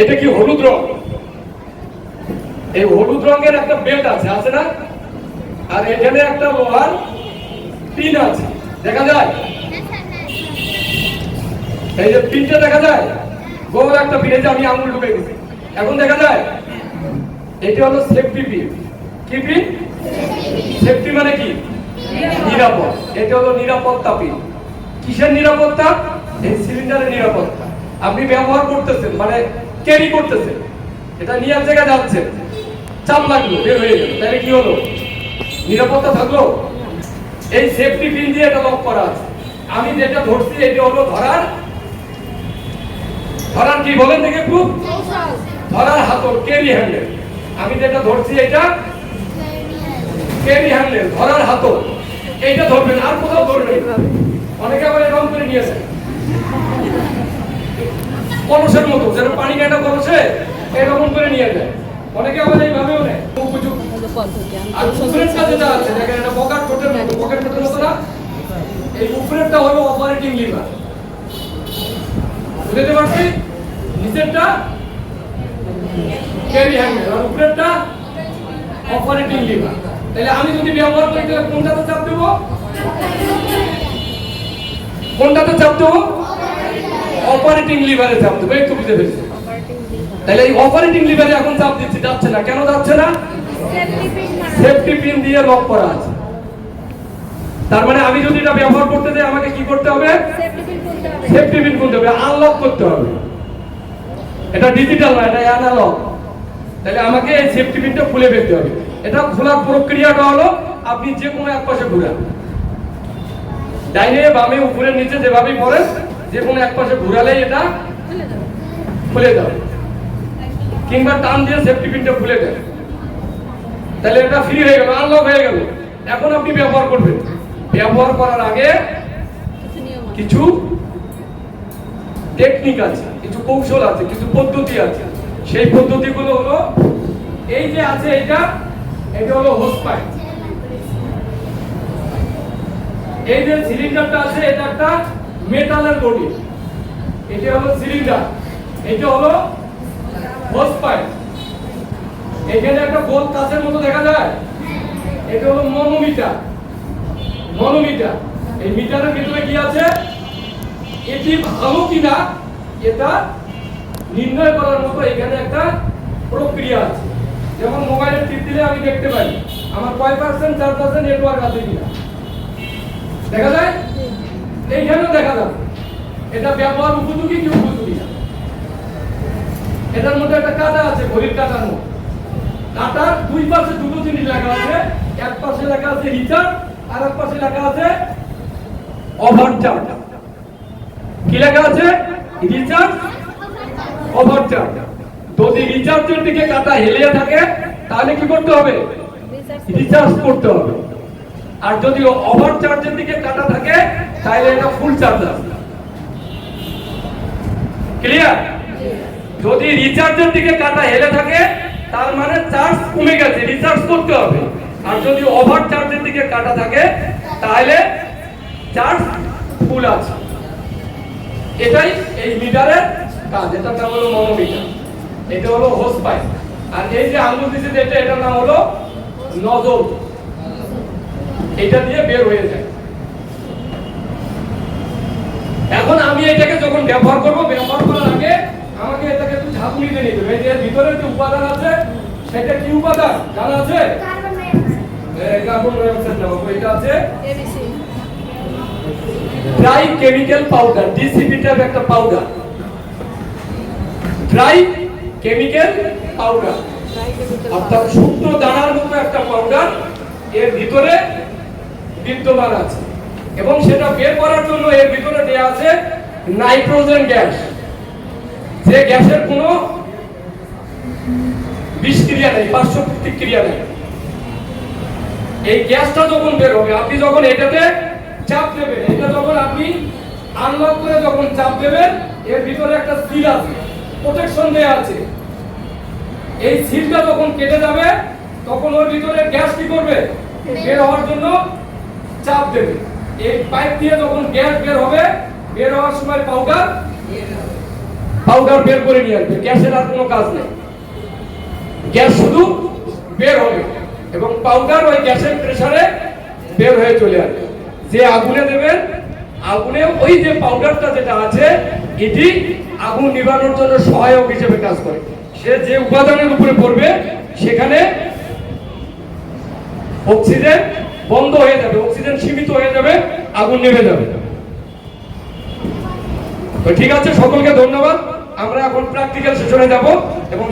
এটা কি হলুদ রং? এই হলুদ রঙের একটা বেল্ট আছে আছে না? আর এখানে একটা লোহার পিন আছে, দেখা যায়? এই যে পিনটা দেখা যায়? গোল একটা পিন আমি আঙুল ঢুকে গেছি এখন দেখা যায়? এটা হলো সেফটি পিন কি পিন সেফটি মানে কি? নিরাপদ। এটা হলো নিরাপত্তা পিন কিসের নিরাপত্তা? এই সিলিন্ডারের নিরাপত্তা। আপনি ব্যবহার করতেছেন মানে ক্যারি করতেছেন এটা নিয়ে এক জায়গায় যাচ্ছেন চাপ লাগল, বের হয়ে গেল। তাহলে কি হলো? নিরাপত্তা থাকল? এই সেফটি পিন দিয়ে এটা লক করা আছে। আমি যেটা ধরছি, এটা হলো ধরার ধরার কি বলেন দেখে একটু? ধরার হাতল ক্যারি হ্যান্ডেল আমি যেটা ধরছি, এটা ক্যারি হ্যান্ডেল ধরার হাতল। এইটা ধরবেন, আর কোথাও ধরবেন অনেকে আবার এরকম করে নিয়েছে। কলসের মতো, যেন পানি কাটা কলসে, এরকম করে নিয়ে যায়। অনেকে আবার এইভাবেও নেয়। উপযুক্ত আর উপরের কাছে যা আছে, দেখেন এটা মতো মতো না? এই উপরেরটা হলো অপারেটিং লিভার বুঝতে পারছি? নিচেরটা ক্যারি হ্যান্ডেল আর উপরেরটা অপারেটিং লিভার তাহলে আমি যদি ব্যবহার করি, তাহলে কোনটাতে চাপ দেবো? কোনটাতে চাপ দেবো? অপারেটিং লিভারে চাপ দেবো একটু বুঝে ফেলছি তাহলে এই অপারেটিং লিভারে এখন চাপ দিচ্ছি যাচ্ছে না। কেন যাচ্ছে না? সেফটি পিন দিয়ে লক করা আছে। তার মানে আমি যদি এটা ব্যবহার করতে যাই আমাকে কি করতে হবে? সেফটি পিন খুলতে হবে। আনলক করতে হবে। এটা ডিজিটাল না এটা অ্যানালগ তাহলে আমাকে এই সেফটি পিনটা খুলে ফেলতে হবে। এটা খোলার প্রক্রিয়াটা হলো আপনি যে কোনো এক পাশে ঘুরান। ডাইনে বামে উপরে নিচে যেভাবেই পড়েন যে কোনো এক পাশে ঘুরালেই এটা খুলে যাবে কিংবা টান দিয়ে সেফটি পিনটা খুলে দেন। তাহলে এটা ফ্রি হয়ে গেল আনলক হয়ে গেল। এখন আপনি ব্যবহার করবেন। ব্যবহার করার আগে কিছু টেকনিক আছে। কিছু কৌশল আছে কিছু পদ্ধতি আছে। সেই পদ্ধতিগুলো হলো এই যে আছে এটা এটা হলো হোস পাইপ এই যে সিলিন্ডারটা আছে এটা একটা মেটালের বডি। এটা হলো সিলিন্ডার। এটা হলো হোস পাইপ এখানে একটা গোল কাঁচের মতো দেখা যায়। এটা হলো মনোমিটার। মনোমিটার। এই মিটারের ভিতরে কি আছে? এটি ভালো কিনা, এটা নির্ণয় করার মতো এখানে একটা প্রক্রিয়া আছে। যেমন মোবাইলের টিপ দিলে আমি দেখতে পাই। আমার কয় পার্সেন্ট চার পার্সেন্ট নেটওয়ার্ক আছে কিনা? দেখা যায়? এইখানেও দেখা যাবে। এটা ব্যবহার উপযোগী কি উপযোগী না? এটার মধ্যে একটা কাটা আছে ঘড়ির কাটার মতো কাটার দুই পাশে দুটো জিনিস লেখা আছে এক পাশে লেখা আছে রিচার্জ আর এক পাশে লেখা আছে ওভারচার্জ কি লেখা আছে? রিচার্জ ওভারচার্জ যদি রিচার্জের দিকে কাটা হেলিয়ে থাকে তাহলে কি করতে হবে? রিচার্জ করতে হবে। আর যদি ওভার চার্জের দিকে কাটা থাকে তাহলে এটা ফুল চার্জ আসবে ক্লিয়ার যদি রিচার্জের দিকে কাটা হেলে থাকে, তার মানে চার্জ কমে গেছে রিচার্জ করতে হবে। আর যদি ওভার চার্জের দিকে কাটা থাকে তাহলে চার্জ ফুল আছে। এটাই এই মিটারের কাজ, এটার নাম হলো মনোমিটার। এটা হলো হোস পাইপ আর এই যে আঙ্গুল দিছে যেটা এটার নাম হলো নজল এটা দিয়ে বের হয়ে যায়। এখন আমি এটাকে যখন ব্যবহার করব ব্যবহার করার আগে আমাকে এটাকে একটু ঝাঁকুনিতে নিতে হবে। এই যে ভিতরে যে উপাদান আছে সেটা কি উপাদান? জানা আছে? কার্বন ডাইঅক্সাইড এটা আছে। Dry chemical powder DCP type একটা পাউডার ড্রাই কেমিক্যাল পাউডার অর্থাৎ শুকনো দানার মতো একটা পাউডার এর ভিতরে বিদ্যমান আছে। এবং সেটা বের করার জন্য এর ভিতরে দেয়া আছে নাইট্রোজেন গ্যাস। যে গ্যাসের কোনো বিষক্রিয়া নেই পার্শ্ব প্রতিক্রিয়া নেই। এই গ্যাসটা যখন বের হবে আপনি যখন এটাতে চাপ দেবেন এটা যখন আপনি আনলক করে যখন চাপ দেবেন এর ভিতরে একটা সিল আছে প্রোটেকশন দেয়া আছে। এই সিলটা যখন কেটে যাবে তখন ওর ভিতরে গ্যাস কি করবে? বের হওয়ার জন্য চাপ দেবে। এই পাইপ দিয়ে যখন গ্যাস বের হবে, বের হওয়ার সময় পাউডার পাউডার বের করে নিয়ে আসবে। গ্যাসের আর কোনো কাজ নেই। গ্যাস শুধু বের হবে এবং পাউডার ওই গ্যাসের প্রেসারে বের হয়ে চলে আসবে। যে আগুনে দেবেন, আগুনে ওই যে পাউডারটা যেটা আছে, এটি আগুন নিবানোর জন্য সহায়ক হিসেবে কাজ করে। সে যে উপাদানের উপরে পড়বে, সেখানে অক্সিজেন বন্ধ হয়ে যাবে, অক্সিজেন সীমিত হয়ে যাবে, আগুন নেমে যাবে। তো ঠিক আছে, সকলকে ধন্যবাদ। আমরা এখন প্র্যাকটিক্যাল সেশনে যাব এবং